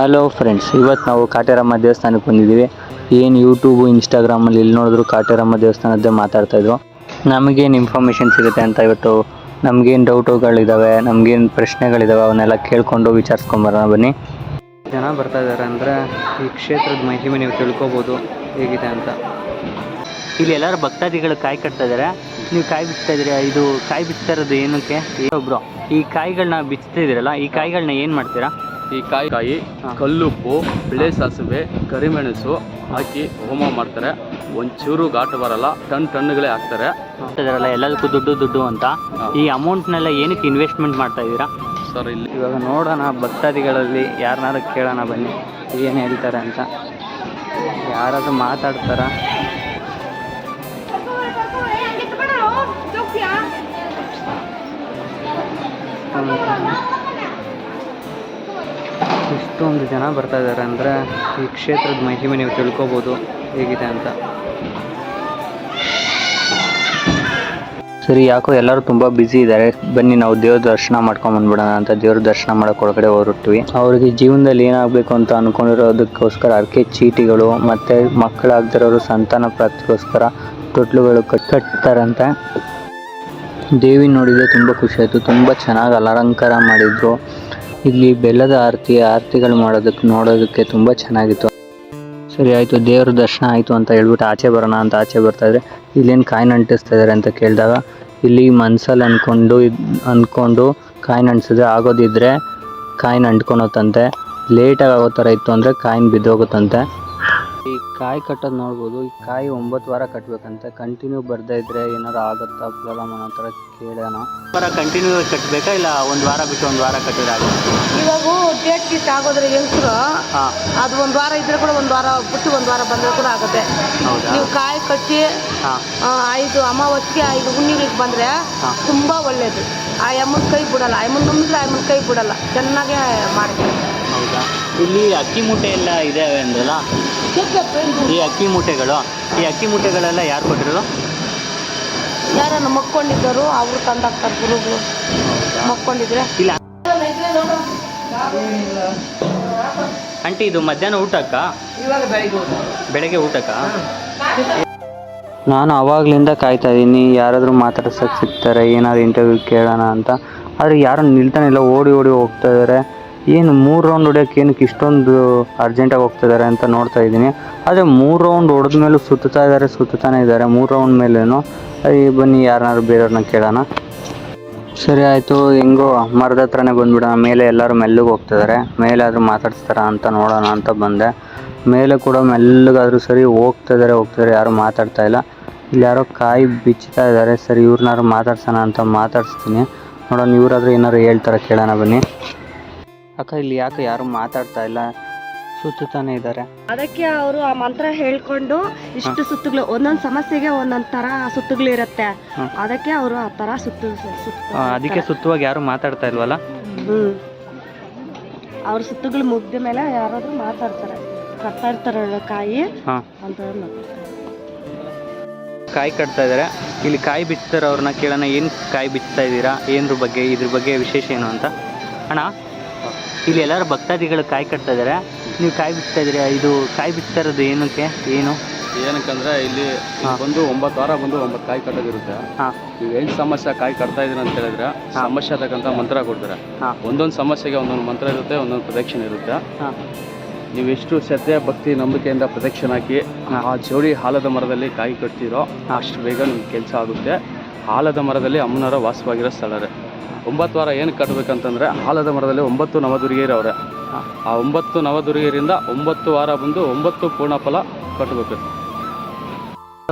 Hello friends ಇವತ್ತು ನಾವು ಕಾಟೇರಮ್ಮ ದೇವಸ್ಥಾನಕ್ಕೆ ಬಂದಿದ್ದೀವಿ. ಏನು ಯೂಟ್ಯೂಬು ಇನ್ಸ್ಟಾಗ್ರಾಮಲ್ಲಿ ಎಲ್ಲಿ ನೋಡಿದ್ರು ಕಾಟೇರಮ್ಮ ದೇವಸ್ಥಾನದ್ದೇ ಮಾತಾಡ್ತಾ ಇದ್ರು. ನಮಗೇನು ಇನ್ಫಾರ್ಮೇಷನ್ ಸಿಗುತ್ತೆ ಅಂತ ಇವತ್ತು ನಮಗೇನು ಡೌಟುಗಳಿದ್ದಾವೆ ನಮಗೇನು ಪ್ರಶ್ನೆಗಳಿದ್ದಾವೆ ಅವನ್ನೆಲ್ಲ ಕೇಳಿಕೊಂಡು ವಿಚಾರಿಸ್ಕೊಂಬರೋಣ ಬನ್ನಿ. ಜನ ಬರ್ತಾ ಇದ್ದಾರೆ ಅಂದರೆ ಈ ಕ್ಷೇತ್ರದ ಮಹಿಮೆ ನೀವು ತಿಳ್ಕೊಬೋದು ಹೇಗಿದೆ ಅಂತ. ಇಲ್ಲಿ ಎಲ್ಲರೂ ಭಕ್ತಾದಿಗಳು ಕಾಯಿ ಕಟ್ತಾ ಇದ್ದಾರೆ ನೀವು ಕಾಯಿ ಬಿಚ್ತಾ ಇದ್ದೀರಾ? ಇದು ಕಾಯಿ ಬಿಚ್ತಾ ಇರೋದು ಏನಕ್ಕೆ? ಏನೊಬ್ರು ಈ ಕಾಯಿಗಳನ್ನ ಬಿಚ್ತಾ ಇದ್ದೀರಲ್ಲ ಈ ಕಾಯಿಗಳನ್ನ ಏನು ಮಾಡ್ತೀರಾ? ಈ ಕಾಯಿ ಕಾಯಿ ಕಲ್ಲುಪ್ಪು ಬಿಳೆ ಸಾಸಿವೆ ಕರಿಮೆಣಸು ಹಾಕಿ ಹೋಮ ಮಾಡ್ತಾರೆ. ಒಂಚೂರು ಘಾಟ ಬರಲ್ಲ ಟನ್ ಟನ್ಗಳೇ ಹಾಕ್ತಾರೆ. ಇದಾರಲ್ಲ ಎಲ್ಲದಕ್ಕೂ ದುಡ್ಡು ದುಡ್ಡು ಅಂತ. ಈ ಅಮೌಂಟ್ನೆಲ್ಲ ಏನಕ್ಕೆ ಇನ್ವೆಸ್ಟ್ಮೆಂಟ್ ಮಾಡ್ತಾ ಇದ್ದೀರಾ? ಸರ್ ಇಲ್ಲಿ ಇವಾಗ ನೋಡೋಣ ಭಕ್ತಾದಿಗಳಲ್ಲಿ ಯಾರನ್ನಾರು ಕೇಳೋಣ ಬನ್ನಿ. ಏನು ಹೇಳ್ತಾರೆ ಅಂತ. ಯಾರಾದ್ರೂ ಮಾತಾಡ್ತಾರ? ಇಷ್ಟೊಂದು ಜನ ಬರ್ತಾ ಇದ್ದಾರೆ ಅಂದರೆ ಈ ಕ್ಷೇತ್ರದ ಮಹಿಮೆ ನೀವು ತಿಳ್ಕೊಬೋದು ಹೇಗಿದೆ ಅಂತ. ಸರಿ, ಯಾಕೋ ಎಲ್ಲರೂ ತುಂಬ ಬ್ಯುಸಿ ಇದ್ದಾರೆ. ಬನ್ನಿ, ನಾವು ದೇವ್ರ ದರ್ಶನ ಮಾಡ್ಕೊಂಡು ಬಂದ್ಬಿಡೋಣ ಅಂತ ದೇವ್ರ ದರ್ಶನ ಮಾಡಕ್ ಒಳಗಡೆ ಹೊರಟ್ವಿ. ಅವ್ರಿಗೆ ಜೀವನದಲ್ಲಿ ಏನಾಗಬೇಕು ಅಂತ ಅನ್ಕೊಂಡಿರೋದಕ್ಕೋಸ್ಕರ ಅರ್ಕೆ ಚೀಟಿಗಳು ಮತ್ತೆ ಮಕ್ಕಳಾಗ್ದಿರೋರು ಸಂತಾನ ಪ್ರಾಪ್ತಿಗೋಸ್ಕರ ತೊಟ್ಲುಗಳು ಕಟ್ ಕಟ್ತಾರಂತೆ. ದೇವಿ ನೋಡಿದ್ರೆ ತುಂಬ ಖುಷಿ ಆಯಿತು. ತುಂಬ ಚೆನ್ನಾಗಿ ಅಲಂಕಾರ ಮಾಡಿದ್ರು. ಇಲ್ಲಿ ಬೆಲ್ಲದ ಆರತಿ, ಆರತಿಗಳು ಮಾಡೋದಕ್ಕೆ ನೋಡೋದಕ್ಕೆ ತುಂಬ ಚೆನ್ನಾಗಿತ್ತು. ಸರಿ, ಆಯಿತು, ದೇವ್ರ ದರ್ಶನ ಆಯಿತು ಅಂತ ಹೇಳ್ಬಿಟ್ಟು ಆಚೆ ಬರೋಣ ಅಂತ ಆಚೆ ಬರ್ತಾ ಇದ್ರೆ, ಇಲ್ಲೇನು ಕಾಯಿನ ಅಂಟಿಸ್ತಾ ಇದ್ದಾರೆ ಅಂತ ಕೇಳಿದಾಗ, ಇಲ್ಲಿ ಮನ್ಸಲ್ಲಿ ಅಂದ್ಕೊಂಡು ಅಂದ್ಕೊಂಡು ಕಾಯಿನ ಅಂಟಿಸಿದ್ರೆ ಆಗೋದಿದ್ರೆ ಕಾಯಿನ ಅಂಟ್ಕೊಳತ್ತಂತೆ ಲೇಟಾಗಿ ಆಗೋ ಥರ ಇತ್ತು ಅಂದರೆ ಕಾಯಿನ ಬಿದ್ದೋಗುತ್ತಂತೆ. ಈ ಕಾಯಿ ಕಟ್ಟೋದು ನೋಡ್ಬೋದು. ಈ ಕಾಯಿ ಒಂಬತ್ತು ವಾರ ಕಟ್ಟಬೇಕಂತೆ ಕಂಟಿನ್ಯೂ ಬರ್ದೇ ಇದ್ರೆ ಏನಾರು ಆಗುತ್ತಾ? ಪ್ರಾಬ್ಲಮ್ ಅನ್ನೋ ಥರ ಕೇಳೋಣ. ವಾರ ಕಂಟಿನ್ಯೂ ಕಟ್ಟಬೇಕಾ ಇಲ್ಲ ಒಂದು ವಾರ ಬಿಟ್ಟು ಒಂದು ವಾರ ಕಟ್ಟಿದ್ರೆ ಆಗುತ್ತೆ? ಇವಾಗ ಡೇಟ್ ಗೀಟ್ ಆಗೋದ್ರೆ ಹೆಂಗಸರು ಹಾಂ. ಅದು ಒಂದು ವಾರ ಇದ್ರೆ ಕೂಡ ಒಂದು ವಾರ ಬಿಟ್ಟು ಒಂದು ವಾರ ಬಂದ್ರೆ ಕೂಡ ಆಗುತ್ತೆ. ಹೌದಾ? ನೀವು ಕಾಯಿ ಕಟ್ಟಿ ಹಾಂ. ಆ, ಐದು ಅಮಾವಾಸ್ಯೆಗೆ ಐದು ಹುಣ್ಣಿಗಳಿಗೆ ಬಂದ್ರೆ ತುಂಬ ತುಂಬಾ ಒಳ್ಳೇದು. ಆ ಅಮ್ಮನ ಕೈ ಬಿಡಲ್ಲ. ಅಮ್ಮನ ನಂಬಿದ್ರೆ ಅಮ್ಮನ ಕೈ ಬಿಡಲ್ಲ. ಚೆನ್ನಾಗೇ ಮಾಡ್ತೀವಿ ಹೌದಾ? ಇಲ್ಲಿ ಅಕ್ಕಿ ಮೂಟೆ ಎಲ್ಲ ಇದೆ ಅಂದ್ರಲ್ಲ? ಈ ಅಕ್ಕಿ ಮೂಟೆಗಳು ಈ ಅಕ್ಕಿ ಮೂಟೆಗಳೆಲ್ಲ ಯಾರು ಕೊಟ್ಟಿರೋದು? ಯಾರನ್ನು ಮಕ್ಕೊಂಡಿದ್ದರು ಅವರು ತಂದಾಗ್ತಾರೆ ಗುರುಗಳು. ಮಕ್ಕೊಂಡಿದ್ರೆ. ಇಲ್ಲ. ಆಂಟಿ ಇದು ಮಧ್ಯಾಹ್ನ ಊಟಕ್ಕ? ಬೆಳಗ್ಗೆ ಊಟಕ್ಕ? ನಾನು ಅವಾಗ್ಲಿಂದ ಕಾಯ್ತಾ ಇದ್ದೀನಿ ಯಾರಾದರೂ ಮಾತಾಡ್ಸಕ್ಕೆ ಸಿಗ್ತಾರೆ ಏನಾದ್ರು ಇಂಟರ್ವ್ಯೂ ಕೇಳೋಣ ಅಂತ. ಆದರೆ ಯಾರು ನಿಲ್ತಾನೆ ಇಲ್ಲ ಓಡಿ ಓಡಿ ಹೋಗ್ತಾ ಇದ್ದಾರೆ ಏನು ಮೂರು ರೌಂಡ್ ಹೊಡಿಯೋಕೆ ಏನಕ್ಕೆ ಇಷ್ಟೊಂದು ಅರ್ಜೆಂಟಾಗಿ ಹೋಗ್ತಾ ಇದ್ದಾರೆ ಅಂತ ನೋಡ್ತಾ ಇದ್ದೀನಿ. ಆದರೆ ಮೂರು ರೌಂಡ್ ಹೊಡೆದ ಮೇಲೂ ಸುತ್ತಾ ಇದ್ದಾರೆ ಸುತ್ತಾನೆ ಇದ್ದಾರೆ ಮೂರು ರೌಂಡ್ ಮೇಲೇನು ಅಯ್ಯ ಬನ್ನಿ ಯಾರನ್ನಾರು ಬೇರೆಯವ್ರನ್ನ ಕೇಳೋಣ. ಸರಿ, ಆಯಿತು. ಹೆಂಗೋ, ಮರದ ಹತ್ರನೇ ಬಂದುಬಿಡೋಣ. ಮೇಲೆ ಎಲ್ಲರೂ ಮೆಲ್ಲಗೆ ಹೋಗ್ತಿದ್ದಾರೆ ಮೇಲೆ ಆದರೂ ಮಾತಾಡ್ಸ್ತಾರ ಅಂತ ನೋಡೋಣ ಅಂತ ಬಂದೆ. ಮೇಲೆ ಕೂಡ ಮೆಲ್ಲಗಾದರೂ ಸರಿ ಹೋಗ್ತಾ ಇದ್ದಾರೆ ಹೋಗ್ತಿದ್ದಾರೆ ಯಾರು ಮಾತಾಡ್ತಾ ಇಲ್ಲ. ಇಲ್ಲಿ ಯಾರೋ ಕಾಯಿ ಬಿಚ್ಚುತ್ತಾ ಇದ್ದಾರೆ ಸರಿ ಇವ್ರನ್ನಾರು ಮಾತಾಡ್ಸೋಣ ಅಂತ ಮಾತಾಡ್ಸ್ತೀನಿ. ನೋಡೋಣ, ಇವರಾದರೂ ಏನಾದ್ರು ಹೇಳ್ತಾರೆ ಕೇಳೋಣ ಬನ್ನಿ. ಅಕ್ಕ ಇಲ್ಲಿ ಯಾಕೆ ಯಾರು ಮಾತಾಡ್ತಾ ಇಲ್ಲ? ಸುತ್ತಾನೆ ಇದ್ದಾರೆ. ಅದಕ್ಕೆ ಅವರು ಆ ಮಂತ್ರ ಹೇಳ್ಕೊಂಡು ಇಷ್ಟು ಸುತ್ತುಗಳು ಒಂದೊಂದ್ ಸಮಸ್ಯೆಗೆ ಒಂದೊಂದ್ ತರ ಸುತ್ತುಗಳು ಇರುತ್ತೆ ಅದಕ್ಕೆ ಅವರು ಆ ತರ ಸುತ್ತು ಸುತ್ತ ಅದಕ್ಕೆ ಸುತ್ತುವಾಗ ಯಾರು ಮಾತಾಡ್ತಾ ಇಲ್ವಲ್ಲ? ಹ್ಮ್. ಅವ್ರ ಸುತ್ತುಗಳು ಮುಗ್ದ ಮೇಲೆ ಯಾರಾದ್ರೂ ಮಾತಾಡ್ತಾರೆ. ಕಟ್ತಾ ಇರ್ತಾರಲ್ಲ ಕಾಯಿ. ಅಂತ ಕಾಯಿ ಕಟ್ತಾ ಇದ್ದಾರೆ. ಇಲ್ಲಿ ಕಾಯಿ ಬಿಚ್ತಾರೆ ಅವ್ರನ್ನ ಕೇಳೋಣ. ಏನು ಕಾಯಿ ಬಿಚ್ತಾ ಇದ್ದೀರಾ? ಏನ್ರ ಬಗ್ಗೆ? ಇದ್ರ ಬಗ್ಗೆ ವಿಶೇಷ ಏನು ಅಂತ? ಅಣ್ಣ? ಇಲ್ಲಿ ಎಲ್ಲರೂ ಭಕ್ತಾದಿಗಳು ಕಾಯಿ ಕಟ್ತಾ ಇದ್ದಾರೆ ನೀವು ಕಾಯಿ ಬಿಚ್ತಾ ಇದ್ದೀರಾ ಇದು ಕಾಯಿ ಬಿಚ್ತಾ ಇರೋದು ಏನಕ್ಕೆ? ಏನು? ಏನಕ್ಕಂದ್ರೆ ಇಲ್ಲಿ ಬಂದು ಒಂಬತ್ತು ವಾರ ಬಂದು ಒಂಬತ್ತು ಕಾಯಿ ಕಟ್ಟೋದಿರುತ್ತೆ. ನೀವು ಏನು ಸಮಸ್ಯೆ ಕಾಯಿ ಕಟ್ತಾ ಇದ್ದೀರಾ ಅಂತ ಹೇಳಿದ್ರೆ ಸಮಸ್ಯೆ ತಕ್ಕಂಥ ಮಂತ್ರ ಕೊಡ್ತಾರೆ. ಒಂದೊಂದು ಸಮಸ್ಯೆಗೆ ಒಂದೊಂದು ಮಂತ್ರ ಇರುತ್ತೆ ಒಂದೊಂದು ಪ್ರದಕ್ಷಿಣೆ ಇರುತ್ತೆ. ನೀವು ಎಷ್ಟು ಶ್ರದ್ಧೆ ಭಕ್ತಿ ನಂಬಿಕೆಯಿಂದ ಪ್ರದಕ್ಷಿಣೆ ಹಾಕಿ. ಆ ಜೋಡಿ ಆಲದ ಮರದಲ್ಲಿ ಕಾಯಿ ಕಟ್ತೀರೋ. ಅಷ್ಟು ಬೇಗ ನಿಮ್ಗೆ ಕೆಲಸ ಆಗುತ್ತೆ. ಆಲದ ಮರದಲ್ಲಿ ಅಮ್ಮನವರ ವಾಸವಾಗಿರೋ ಸ್ಥಳ ರೀ ಒಂಬತ್ತು ವಾರ ಏನು ಕಟ್ಟಬೇಕಂತಂದರೆ ಆಲದ ಮರದಲ್ಲಿ ಒಂಬತ್ತು ನವದುರ್ಗಿಯರು ಅವರೇ. ಆ ಒಂಬತ್ತು ನವದುರ್ಗಿಯರಿಂದ ಒಂಬತ್ತು ವಾರ ಬಂದು ಒಂಬತ್ತು ಪೂರ್ಣ ಫಲ ಕಟ್ಟಬೇಕು.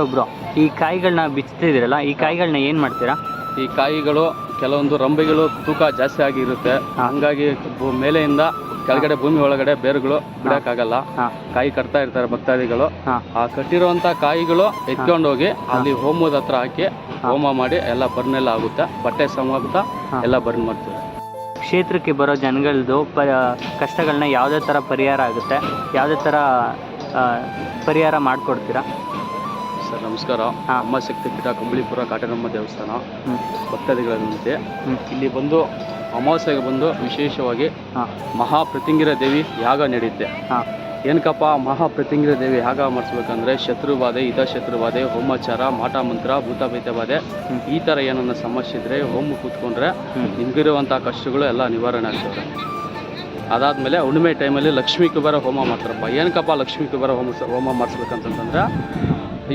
ಒಬ್ಬರು ಈ ಕಾಯಿಗಳನ್ನ ಬಿಚ್ತಿದ್ದೀರಲ್ಲ ಈ ಕಾಯಿಗಳನ್ನ ಏನು ಮಾಡ್ತೀರಾ? ಈ ಕಾಯಿಗಳು ಕೆಲವೊಂದು ರಂಬೆಗಳು ತೂಕ ಜಾಸ್ತಿ ಆಗಿರುತ್ತೆ. ಹಂಗಾಗಿ ಮೇಲೆಯಿಂದ ಕೆಳಗಡೆ ಭೂಮಿ ಒಳಗಡೆ ಬೇರುಗಳು ಬಿಡಕ್ಕಾಗಲ್ಲ. ಕಾಯಿ ಕಟ್ತಾ ಇರ್ತಾರೆ ಭಕ್ತಾದಿಗಳು. ಆ ಕಟ್ಟಿರುವಂತ ಕಾಯಿಗಳು ಎತ್ಕೊಂಡು ಹೋಗಿ ಅಲ್ಲಿ ಹೋಮದ ಹತ್ರ ಹಾಕಿ ಹೋಮ ಮಾಡಿ ಎಲ್ಲ ಬರ್ನ್ ಎಲ್ಲ ಆಗುತ್ತೆ. ಬಟ್ಟೆ ಸಮೇತ. ಎಲ್ಲ ಬರ್ನ್ ಮಾಡ್ತೀವಿ. ಕ್ಷೇತ್ರಕ್ಕೆ ಬರೋ ಜನಗಳದ್ದು ಪ ಕಷ್ಟಗಳನ್ನ ಯಾವುದೇ ಥರ ಪರಿಹಾರ ಆಗುತ್ತೆ. ಯಾವುದೇ ಥರ ಪರಿಹಾರ ಮಾಡಿಕೊಡ್ತೀರಾ? ಸರ್ ನಮಸ್ಕಾರ. ಅಮ್ಮ ಶಕ್ತಿ ಪೀಠ ಕಂಬಳಿಪುರ ಕಾಟನಮ್ಮ ದೇವಸ್ಥಾನ. ಭಕ್ತಾದಿಗಳ ಇಲ್ಲಿ ಬಂದು ಅಮಾವಾಸ್ಯೆಗೆ ಬಂದು ವಿಶೇಷವಾಗಿ ಮಹಾಪ್ರತಿಂಗಿರ ದೇವಿ ಯಾಗ ನಡೆಯುತ್ತೆ. ಏನಕಪ್ಪ ಏನಕ್ಕಪ್ಪ ಮಹಾಪ್ರತಿಂಗಿರ ದೇವಿ ಯಾಗ ಮಾಡಿಸ್ಬೇಕಂದ್ರೆ ಶತ್ರುವಾದೆ ಹಿತ ಶತ್ರುವಾದೆ ಹೋಮಾಚಾರ ಮಾಟ ಮಂತ್ರ ಭೂತ ಭೇತ ಈ ಥರ ಏನನ್ನ ಸಮಸ್ಯೆ ಇದ್ರೆ ಹೋಮ ಕೂತ್ಕೊಂಡ್ರೆ ನಿಮಗಿರುವಂಥ ಕಷ್ಟಗಳು ಎಲ್ಲ ನಿವಾರಣೆ ಆಗ್ತವೆ ಅದಾದಮೇಲೆ ಹುಣ್ಣಿಮೆ ಟೈಮಲ್ಲಿ ಲಕ್ಷ್ಮೀ ಕುಬೇರ ಹೋಮ ಮಾಡ್ತಾರಪ್ಪ. ಏನಕ್ಕಪ್ಪ ಲಕ್ಷ್ಮೀ ಕುಬೇರ ಹೋಮ ಹೋಮ ಮಾಡಿಸ್ಬೇಕಂತಂತಂದ್ರೆ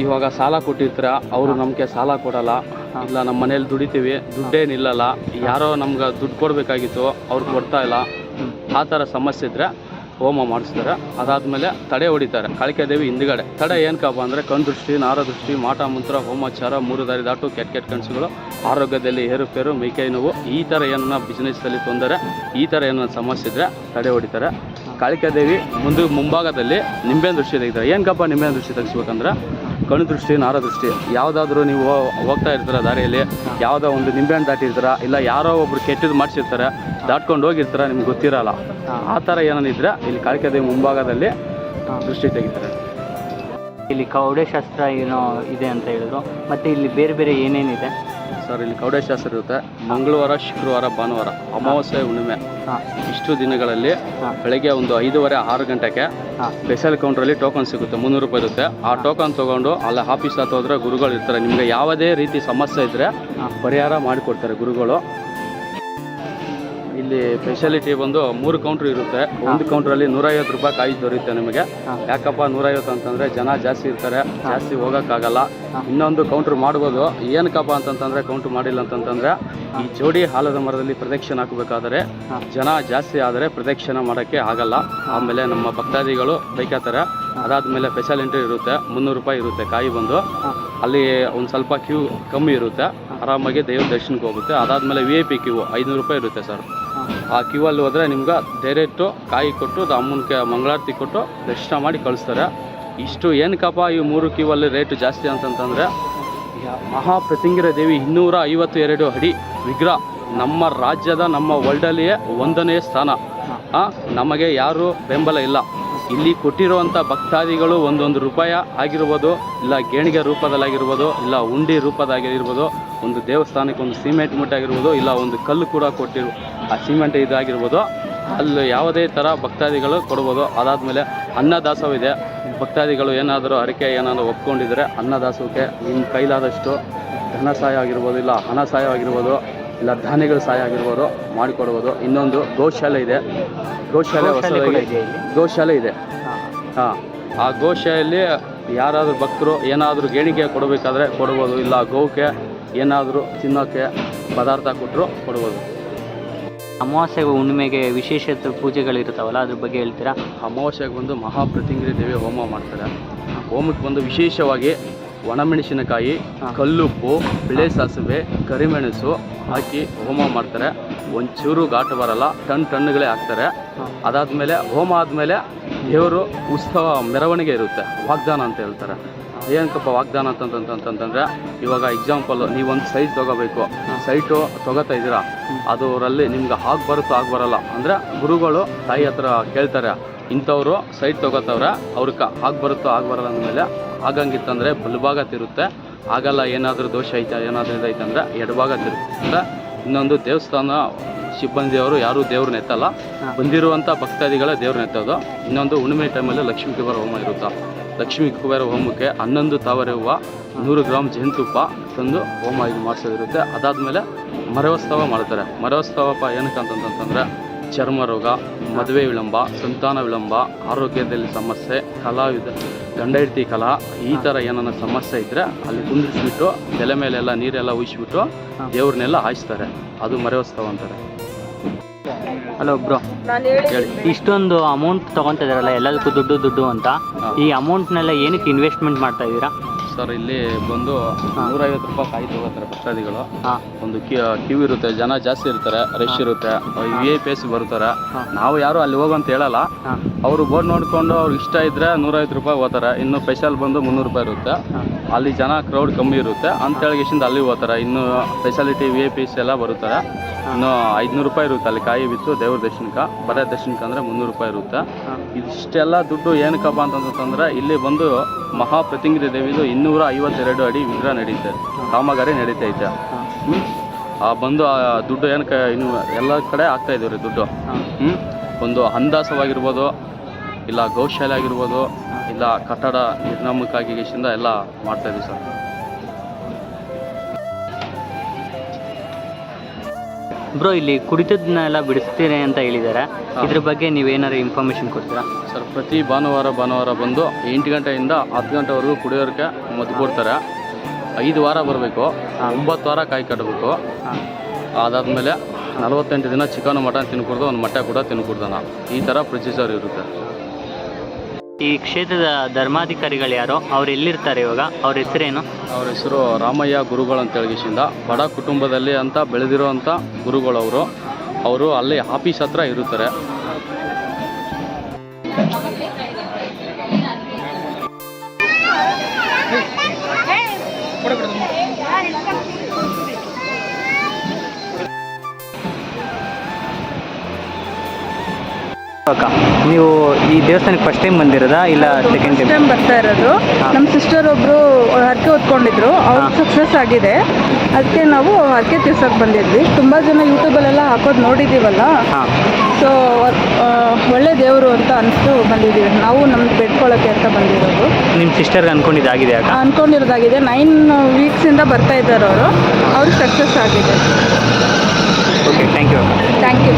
ಇವಾಗ ಸಾಲ ಕೊಟ್ಟಿರ್ತೀರ ಅವರು ನಮಗೆ ಸಾಲ ಕೊಡಲ್ಲ ಇಲ್ಲ ನಮ್ಮ ಮನೇಲಿ ದುಡಿತೀವಿ ದುಡ್ಡೇ ನಿಲ್ಲಲ್ಲ ಯಾರೋ ನಮ್ಗೆ ದುಡ್ಡು ಕೊಡಬೇಕಾಗಿತ್ತು, ಅವ್ರು ಕೊಡ್ತಾ ಇಲ್ಲ. ಆ ಥರ ಸಮಸ್ಯೆ ಇದ್ದರೆ ಹೋಮ ಮಾಡಿಸ್ತಾರೆ ಅದಾದಮೇಲೆ ತಡೆ ಹೊಡಿತಾರೆ, ಕಾಳಿಕೆ ದೇವಿ ಹಿಂದ್ಗಡೆ. ತಡೆ ಏನಕ್ಕಪ್ಪ ಅಂದರೆ ಕಣ್ದೃಷ್ಟಿ ನಾರದೃಷ್ಟಿ ಮಾಟ, ಮಂತ್ರ, ಹೋಮಾಚಾರ, ಮೂರು ದಾರಿ ದಾಟು, ಕೆಟ್ಟ ಕೆಟ್ಟ ಕನಸುಗಳು, ಆರೋಗ್ಯದಲ್ಲಿ ಏರುಪೇರು ಮೈಕೈ ನೋವು, ಈ ಥರ ಏನನ್ನ ಬಿಸ್ನೆಸ್ಸಲ್ಲಿ ತೊಂದರೆ, ಈ ಥರ ಏನನ್ನ ಸಮಸ್ಯೆ ಇದ್ದರೆ ತಡೆ ಹೊಡಿತಾರೆ. ಕಾಳಿಕೆ ದೇವಿ ಮುಂದೆ ಮುಂಭಾಗದಲ್ಲಿ ನಿಂಬೆ ದೃಷ್ಟಿ ತೆಗಿತಾರೆ ಏನಕ್ಕಪ್ಪ ನಿಂಬೆ ದೃಷ್ಟಿ ತೆಗಿಸ್ಬೇಕಂದ್ರೆ ಕಣ್ಣು ದೃಷ್ಟಿ ನಾರ ದೃಷ್ಟಿ ಯಾವುದಾದ್ರೂ ನೀವು ಹೋಗ್ತಾ ಇರ್ತೀರ ದಾರಿಯಲ್ಲಿ ಯಾವುದೋ ಒಂದು ನಿಂಬೆಹಣ್ಣು ದಾಟಿರ್ತೀರ ಇಲ್ಲ ಯಾರೋ ಒಬ್ರು ಕೆಟ್ಟದ್ದು ಮಾಡಿಸಿರ್ತಾರೆ ದಾಟ್ಕೊಂಡು ಹೋಗಿರ್ತಾರ ನಿಮ್ಗೆ ಗೊತ್ತಿರಲ್ಲ. ಆ ಥರ ಏನಾನಿದ್ರೆ ಇಲ್ಲಿ ಕಾಳಿಕೆ ಮುಂಭಾಗದಲ್ಲಿ ದೃಷ್ಟಿ ತೆಗಿತಾರೆ. ಇಲ್ಲಿ ಕವಡೆ ಶಾಸ್ತ್ರ ಏನೋ ಇದೆ ಅಂತ ಹೇಳಿದ್ರು ಮತ್ತು ಇಲ್ಲಿ ಬೇರೆ ಬೇರೆ ಏನೇನಿದೆ? ಸರ್ ಇಲ್ಲಿ ಕವಡೆ ಶಾಸ್ತ್ರ ಇರುತ್ತೆ. ಮಂಗಳವಾರ ಶುಕ್ರವಾರ ಭಾನುವಾರ ಅಮಾವಾಸ್ಯೆ ಹುಣ್ಣಿಮೆ. ಇಷ್ಟು ದಿನಗಳಲ್ಲಿ ಬೆಳಗ್ಗೆ ಒಂದು ಐದೂವರೆ ಆರು ಗಂಟೆಗೆ ಸ್ಪೆಷಲ್ ಕೌಂಟ್ರಲ್ಲಿ ಟೋಕನ್ ಸಿಗುತ್ತೆ ಮುನ್ನೂರು ರೂಪಾಯಿ ಇರುತ್ತೆ. ಆ ಟೋಕನ್ ತೊಗೊಂಡು ಅಲ್ಲಿ ಆಫೀಸ್ ಹತ್ತೋದ್ರೆ ಗುರುಗಳು ಇರ್ತಾರೆ. ನಿಮಗೆ ಯಾವುದೇ ರೀತಿ ಸಮಸ್ಯೆ ಇದ್ದರೆ ಪರಿಹಾರ ಮಾಡಿಕೊಡ್ತಾರೆ ಗುರುಗಳು. ಇಲ್ಲಿ ಸ್ಪೆಷಾಲಿಟಿ ಬಂದು ಮೂರು ಕೌಂಟ್ರ್ ಇರುತ್ತೆ. ಒಂದು ಕೌಂಟ್ರಲ್ಲಿ ನೂರೈವತ್ತು ರೂಪಾಯಿ ಕಾಯಿ ದೊರೆಯುತ್ತೆ ನಿಮಗೆ. ಯಾಕಪ್ಪ ನೂರೈವತ್ತು ಅಂತಂದರೆ ಜನ ಜಾಸ್ತಿ ಇರ್ತಾರೆ ಜಾಸ್ತಿ ಹೋಗೋಕ್ಕಾಗಲ್ಲ. ಇನ್ನೊಂದು ಕೌಂಟ್ರ್ ಮಾಡ್ಬೋದು. ಏನಕ್ಕಪ್ಪ ಅಂತಂತಂದರೆ ಕೌಂಟ್ರ್ ಮಾಡಿಲ್ಲ ಅಂತಂತಂದರೆ ಈ ಜೋಡಿ ಹಾಲದ ಮರದಲ್ಲಿ ಪ್ರದಕ್ಷಿಣೆ ಹಾಕಬೇಕಾದರೆ ಜನ ಜಾಸ್ತಿ ಆದರೆ ಪ್ರದಕ್ಷಿಣೆ ಮಾಡೋಕ್ಕೆ ಆಗಲ್ಲ. ಆಮೇಲೆ ನಮ್ಮ ಭಕ್ತಾದಿಗಳು ಬೈಕತ್ತಾರೆ ಅದಾದಮೇಲೆ ಸ್ಪೆಷಲ್ ಎಂಟ್ರಿ ಇರುತ್ತೆ. ಮುನ್ನೂರು ರೂಪಾಯಿ ಇರುತ್ತೆ ಕಾಯಿ ಬಂದು. ಅಲ್ಲಿ ಒಂದು ಸ್ವಲ್ಪ ಕ್ಯೂ ಕಮ್ಮಿ ಇರುತ್ತೆ. ಆರಾಮಾಗಿ ದೇವ್ರ ದರ್ಶನಕ್ಕೆ ಹೋಗುತ್ತೆ. ಅದಾದಮೇಲೆ ವಿ ಐ ಪಿ ಕ್ಯೂ ಐನೂರು ರೂಪಾಯಿ ಇರುತ್ತೆ ಸರ್. ಆ ಕ್ಯೂವಲ್ಲಿ ಹೋದರೆ ನಿಮ್ಗೆ ಡೈರೆಕ್ಟು ಕಾಯಿ ಕೊಟ್ಟು, ಅಮ್ಮನಿಗೆ ಮಂಗಳಾರತಿ ಕೊಟ್ಟು ದರ್ಶನ ಮಾಡಿ ಕಳಿಸ್ತಾರೆ. ಇಷ್ಟು ಏನಕ್ಕಪ್ಪ ಈ ಮೂರು ಕ್ಯೂವಲ್ಲಿ ರೇಟು ಜಾಸ್ತಿ ಅಂತಂತಂದರೆ ಮಹಾಪ್ರತಿಂಗಿರ ದೇವಿ ಇನ್ನೂರ ಐವತ್ತು ಎರಡು ಅಡಿ ವಿಗ್ರಹ ನಮ್ಮ ರಾಜ್ಯದ, ನಮ್ಮ ವರ್ಲ್ಡಲ್ಲಿಯೇ ಒಂದನೇ ಸ್ಥಾನ. ನಮಗೆ ಯಾರು ಬೆಂಬಲ ಇಲ್ಲ. ಇಲ್ಲಿ ಕೊಟ್ಟಿರುವಂಥ ಭಕ್ತಾದಿಗಳು ಒಂದೊಂದು ರೂಪಾಯಿ ಆಗಿರ್ಬೋದು, ಇಲ್ಲ ಗೇಣಿಗೆ ರೂಪದಲ್ಲಾಗಿರ್ಬೋದು, ಇಲ್ಲ ಉಂಡಿ ರೂಪದಾಗಿರ್ಬೋದು, ಒಂದು ದೇವಸ್ಥಾನಕ್ಕೆ ಒಂದು ಸಿಮೆಂಟ್ ಮುಟ್ಟಾಗಿರ್ಬೋದು, ಇಲ್ಲ ಒಂದು ಕಲ್ಲು ಕೂಡ ಕೊಟ್ಟಿರು ಆ ಸಿಮೆಂಟ್ ಇದಾಗಿರ್ಬೋದು ಅಲ್ಲಿ ಯಾವುದೇ ಥರ ಭಕ್ತಾದಿಗಳು ಕೊಡ್ಬೋದು. ಅದಾದಮೇಲೆ ಅನ್ನದಾಸೋಹ ಇದೆ ಭಕ್ತಾದಿಗಳು ಏನಾದರೂ ಹರಕೆ ಏನಾದರೂ ಒಪ್ಕೊಂಡಿದ್ರೆ ಅನ್ನದಾಸೋಹಕ್ಕೆ ನಿಮ್ಮ ಕೈಲಾದಷ್ಟು ಧನ ಸಹಾಯ ಆಗಿರ್ಬೋದು ಇಲ್ಲ ಹಣ ಸಹಾಯ ಆಗಿರ್ಬೋದು ಇಲ್ಲ ಧಾನ್ಯಗಳ ಸಹಾಯ ಆಗಿರ್ಬೋದು ಮಾಡಿಕೊಡ್ಬೋದು. ಇನ್ನೊಂದು ಗೋಶಾಲೆ ಇದೆ. ಗೋಶಾಲೆ ಹೊಸದಾಗಿ ಗೋಶಾಲೆ ಇದೆ. ಹಾಂ. ಹಾಂ. ಆ ಗೋಶಾಲೆಯಲ್ಲಿ ಯಾರಾದರೂ ಭಕ್ತರು ಏನಾದರೂ ಗೇಣಿಗೆ ಕೊಡಬೇಕಾದ್ರೆ ಕೊಡ್ಬೋದು ಇಲ್ಲ ಗೋಕ್ಕೆ ಏನಾದರೂ ತಿನ್ನೋಕ್ಕೆ ಪದಾರ್ಥ ಕೊಟ್ಟರು ಕೊಡ್ಬೋದು. ಅಮಾವಾಸ್ಯೆ ಹುಣ್ಣಿಮೆಗೆ ವಿಶೇಷ ಪೂಜೆಗಳಿರ್ತಾವಲ್ಲ ಅದ್ರ ಬಗ್ಗೆ ಹೇಳ್ತೀರಾ? ಅಮಾವಾಸ್ಯೆಗೆ ಬಂದು ಮಹಾಪ್ರತಿಂಗಿರಿ ದೇವಿ ಹೋಮ ಮಾಡ್ತಾರೆ. ಹೋಮಕ್ಕೆ ಬಂದು ವಿಶೇಷವಾಗಿ ಒಣಮೆಣಸಿನಕಾಯಿ ಕಲ್ಲುಪ್ಪು ಬಿಳೆ ಸಾಸಿವೆ ಕರಿಮೆಣಸು ಹಾಕಿ ಹೋಮ ಮಾಡ್ತಾರೆ. ಒಂಚೂರು ಘಾಟ ಬರಲ್ಲ ಟನ್ ಟನ್ಗಳೇ ಹಾಕ್ತಾರೆ. ಅದಾದಮೇಲೆ ಹೋಮ ಆದಮೇಲೆ ದೇವರು ಉತ್ಸವ ಮೆರವಣಿಗೆ ಇರುತ್ತೆ ವಾಗ್ದಾನ ಅಂತ ಹೇಳ್ತಾರೆ. ಏನಕ್ಕಪ್ಪ ವಾಗ್ದಾನ ಅಂತಂತಂತಂತಂದ್ರೆ ಇವಾಗ ಎಕ್ಸಾಂಪಲ್ ನೀವೊಂದು ಸೈಟ್ ತಗೋಬೇಕು. ಸೈಟು ತೊಗೋತಾ ಇದ್ದೀರಾ? ಅದರಲ್ಲಿ ನಿಮ್ಗೆ ಆಗ ಬರುತ್ತೋ ಆಗ ಬರಲ್ಲ. ಅಂದರೆ ಗುರುಗಳು ತಾಯಿ ಹತ್ರ ಕೇಳ್ತಾರೆ, ಇಂಥವ್ರು ಸೈಟ್ ತೊಗೋತವ್ರೆ ಅವ್ರಿಗೆ ಆಗ ಬರುತ್ತೋ ಆಗ ಬರಲ್ಲ ಅಂದಮೇಲೆ ಆಗಂಗಿತ್ತಂದರೆ ಬಲಭಾಗ ತಿರುತ್ತೆ. ಆಗಲ್ಲ ಏನಾದರೂ ದೋಷ ಐತೆ, ಏನಾದರೂ ಇದೈತೆ ಅಂದರೆ ಎಡಭಾಗ ತಿರುತ್ತೆ. ಇನ್ನೊಂದು ದೇವಸ್ಥಾನ ಸಿಬ್ಬಂದಿಯವರು ಯಾರೂ ದೇವ್ರನ್ನ ಎತ್ತಲ್ಲ ಬಂದಿರುವಂತ ಭಕ್ತಾದಿಗಳೇ ದೇವ್ರನ್ನ ಎತ್ತೋದು ಇನ್ನೊಂದು ಹುಣ್ಣಿಮೆ ಟೈಮಲ್ಲಿ ಲಕ್ಷ್ಮೀ ದೇವರ ಹೋಮ ಇರುತ್ತೆ? ಲಕ್ಷ್ಮೀ ಕುಬೇರ ಹೋಮಕ್ಕೆ ಹನ್ನೊಂದು ತಾವರೆ ಹೂವು ನೂರು ಗ್ರಾಮ್ ಜೇನುತುಪ್ಪ ತಂದು ಹೋಮ ಇದು ಮಾಡಿಸೋದಿರುತ್ತೆ. ಅದಾದಮೇಲೆ ಮರವಸ್ತವ ಮಾಡ್ತಾರೆ. ಮರವಸ್ತವಪ್ಪ ಏನಕ್ಕೆ ಅಂತಂತಂದರೆ ಚರ್ಮ ರೋಗ ಮದುವೆ ವಿಳಂಬ ಸಂತಾನ ವಿಳಂಬ ಆರೋಗ್ಯದಲ್ಲಿ ಸಮಸ್ಯೆ ಕಲಾವಿದ ಗಂಡ ಹೆಂಡತಿ ಕಲಾ ಈ ಥರ ಏನನ್ನ ಸಮಸ್ಯೆ ಇದ್ದರೆ ಅಲ್ಲಿ ಕುಂದಿರಿಸ್ಬಿಟ್ಟು ತಲೆ ಮೇಲೆಲ್ಲ ನೀರೆಲ್ಲ ಉಯಿಸ್ಬಿಟ್ಟು. ದೇವ್ರನ್ನೆಲ್ಲ ಹಾಯಿಸ್ತಾರೆ. ಅದು ಮರವಸ್ತವ ಅಂತಾರೆ. ಹಲೋ ಬ್ರೋ ನಾನು ಹೇಳಿ ಇಷ್ಟೊಂದು ಅಮೌಂಟ್ ತೊಗೊತಿದಾರಲ್ಲ ಎಲ್ಲದಕ್ಕೂ ದುಡ್ಡು ದುಡ್ಡು ಅಂತ. ಈ ಅಮೌಂಟ್ ನೆಲ್ಲ ಏನಕ್ಕೆ ಇನ್ವೆಸ್ಟ್ಮೆಂಟ್ ಮಾಡ್ತಾ ಇದ್ದೀರಾ? ಸರ್ ಇಲ್ಲಿ ಬಂದು ನೂರೈವತ್ತು ರೂಪಾಯಿ ಕಾಯಿ ತಗೋತಾರೆ ಭಕ್ತಾದಿಗಳು. ಒಂದು ಕ್ಯೂ ಇರುತ್ತೆ ಜನ ಜಾಸ್ತಿ ಇರ್ತಾರೆ ರಶ್ ಇರುತ್ತೆ ವಿ ಐ ಪಿ ಎಸ್ ಬರ್ತಾರೆ. ನಾವು ಯಾರು ಅಲ್ಲಿ ಹೋಗಂತ ಹೇಳಲ್ಲ. ಅವರು ಬೋರ್ಡ್ ನೋಡ್ಕೊಂಡು ಅವ್ರಿಗೆ ಇಷ್ಟ ಇದ್ರೆ ನೂರೈವತ್ತು ರೂಪಾಯಿ ಹೋಗ್ತಾರೆ. ಇನ್ನು ಸ್ಪೆಷಲ್ ಬಂದು ಮುನ್ನೂರು ರೂಪಾಯಿ ಇರುತ್ತೆ. ಅಲ್ಲಿ ಜನ ಕ್ರೌಡ್ ಕಮ್ಮಿ ಇರುತ್ತೆ. ಅಂತ ಅಂತೇಳಿಗೆಸಿಂದ ಅಲ್ಲಿ ಹೋಗ್ತಾರೆ. ಇನ್ನು ಫೆಸಿಲಿಟಿ ವಿ ಐ ಪಿಸ್ ಎಲ್ಲ ಬರುತ್ತಾರೆ. ಇನ್ನು ಐದುನೂರು ರೂಪಾಯಿ ಇರುತ್ತೆ ಅಲ್ಲಿ ಕಾಯಿ ಬಿತ್ತು, ದೇವ್ರ ದರ್ಶನಕ್ಕೆ. ಬರೋ ದರ್ಶನಕ್ಕೆ ಅಂದರೆ ಮುನ್ನೂರು ರೂಪಾಯಿ ಇರುತ್ತೆ. ಇಷ್ಟೆಲ್ಲ ದುಡ್ಡು ಏನಕ್ಕಪ್ಪ ಅಂತಂತಂದ್ರೆ, ಇಲ್ಲಿ ಬಂದು ಮಹಾಪ್ರತಿಂಗಿರಿ ದೇವಿದು ಇನ್ನೂರ ಐವತ್ತೆರಡು ಅಡಿ ವಿಗ್ರಹ ನಡೀತೆ. ಕಾಮಗಾರಿ ನಡೀತೈತೆ. ಆ ಬಂದು ಆ ದುಡ್ಡು ಏನಕ್ಕೆ ಇನ್ನು ಎಲ್ಲ ಕಡೆ ಆಗ್ತಾ ರೀ ದುಡ್ಡು. ಹ್ಞೂ ಒಂದು ಹಂದಾಸವಾಗಿರ್ಬೋದು ಇಲ್ಲ ಗೌಶಾಲೆ ಆಗಿರ್ಬೋದು ಇಲ್ಲ ಕಟ್ಟಡ ನಿರ್ನಾಮಕ್ಕಾಗಿಸಿಂದ ಎಲ್ಲ ಮಾಡ್ತಾ ಇದೀವಿ ಸರ್. ಬ್ರೋ ಇಲ್ಲಿ ಕುಡಿತದನ್ನೆಲ್ಲ ಬಿಡಿಸ್ತೀರಿ ಅಂತ ಹೇಳಿದ್ದಾರೆ. ಇದ್ರ ಬಗ್ಗೆ ನೀವೇನಾದ್ರು ಇನ್ಫಾರ್ಮೇಶನ್ ಕೊಡ್ತೀರಾ? ಸರ್ ಪ್ರತಿ ಭಾನುವಾರ ಭಾನುವಾರ ಬಂದು ಎಂಟು ಗಂಟೆಯಿಂದ ಹತ್ತು ಗಂಟೆವರೆಗೂ ಕುಡಿಯೋರಿಗೆ ಮದ್ದು ಕೊಡ್ತಾರೆ. ಐದು ವಾರ ಬರಬೇಕು ಒಂಬತ್ತು ವಾರ ಕಾಯಿ ಕಟ್ಟಬೇಕು ಅದಾದಮೇಲೆ ನಲವತ್ತೆಂಟು ದಿನ ಚಿಕನ್ ಮಟನ್ ತಿನ್ಕೊಡ್ದು ಒಂದು ಮೊಟ್ಟೆ ಕೂಡ ತಿನ್ಕೊಡ್ದಾನ ಈ ಥರ ಪ್ರೊಸೀಜರ್ ಇರುತ್ತೆ. ಈ ಕ್ಷೇತ್ರದ ಧರ್ಮಾಧಿಕಾರಿಗಳು ಯಾರೋ? ಅವ್ರು ಎಲ್ಲಿರ್ತಾರೆ ಇವಾಗ? ಅವ್ರ ಹೆಸರೇನು? ಅವ್ರ ಹೆಸರು ರಾಮಯ್ಯ ಗುರುಗಳು ಅಂತ ಹೇಳಿದ ಬಡ ಕುಟುಂಬದಲ್ಲಿ ಅಂತ ಬೆಳೆದಿರೋವಂಥ ಗುರುಗಳವರು. ಅವರು ಅಲ್ಲಿ ಆಫೀಸ್ ಹತ್ರ ಇರುತ್ತಾರೆ. ಅಕ್ಕ ನೀವು ಈ ದೇವಸ್ಥಾನಕ್ಕೆ ಫಸ್ಟ್ ಟೈಮ್ ಬಂದಿರೋದಾ ಇಲ್ಲ ಸೆಕೆಂಡ್ ಟೈಮ್ ಟೈಮ್ ಬರ್ತಾ ಇರೋದು. ನಮ್ಮ ಸಿಸ್ಟರ್ ಒಬ್ರು ಹರಕೆ ಹೊತ್ಕೊಂಡಿದ್ರು. ಅವ್ರು. ಸಕ್ಸಸ್ ಆಗಿದೆ. ಅದಕ್ಕೆ ನಾವು ಹರಕೆ ತೀರ್ಸೋಕೆ ಬಂದಿದ್ವಿ. ತುಂಬ ಜನ ಯೂಟ್ಯೂಬಲ್ಲೆಲ್ಲ ಹಾಕೋದು ನೋಡಿದ್ದೀವಲ್ಲ ಸೊ ಒಳ್ಳೆ ದೇವರು ಅಂತ ಅನಿಸ್ತು ಬಂದಿದ್ದೀವಿ. ನಾವು ನಮ್ಗೆ ಬೆಡ್ಕೊಳ್ಳೋಕ್ಕೆ ಅಂತ ಬಂದಿರೋದು. ನಿಮ್ಮ ಸಿಸ್ಟರ್ಗೆ ಅನ್ಕೊಂಡಿದ್ದಾಗಿದೆ ಅಕ್ಕ ಅನ್ಕೊಂಡಿರೋದಾಗಿದೆ. ನೈನ್ ವೀಕ್ಸಿಂದ ಬರ್ತಾ ಇದ್ದಾರೆ ಅವರು. ಅವ್ರಿಗೆ ಸಕ್ಸಸ್ ಆಗಿದೆ. Okay thank you thank you